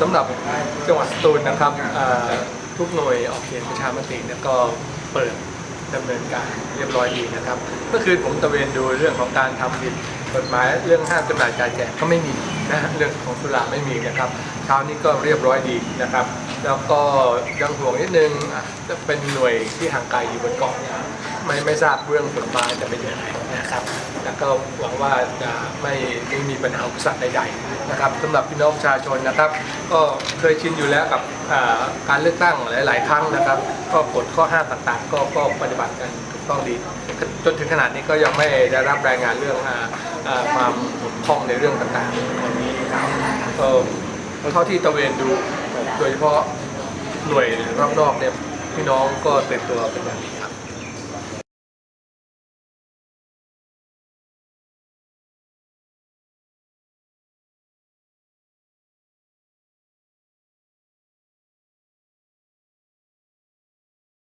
สำหรับจังหวัดสตูลนะครับทุกหน่วยออกเสียงประชามติเนี่ยก็เปิดดำเนินการเรียบร้อยดีนะครับเมื่อคืนผมตระเวนดูเรื่องของการทำผิดกฎหมายเรื่องห้ามจำหน่ายการแจกก็ไม่มีนะเรื่องของสุราไม่มีนะครับเช้านี้ก็เรียบร้อยดีนะครับ แล้วก็ยังห่วงนิดนึงจะเป็นหน่วยที่ห่างไกลอยู่บนเกาะไม่ไม่ทราบเรื่องฝนฟ้าจะเป็นยังไงนะครับ แล้วก็หวังว่าจะไม่ไม่มีปัญหาอุปสรรคใดๆนะครับสำหรับพี่น้องประชาชนนะครับ ก็เคยชินอยู่แล้วกับการเลือกตั้งหลาย ๆ ครั้งนะครับ ก็กฎข้อห้ามต่างๆ ก็ก็ปฏิบัติกันถูกต้องดี จนถึงขนาดนี้ก็ยังไม่ได้รับรายงานเรื่องความบกพร่องในเรื่องต่างๆวันนี้ครับก็เท่าที่ตระเวนดู โดยเฉพาะหน่วยรอบนอกเนี่ยพี่น้องก็เต็มตัวเป็นอย่างดีครับ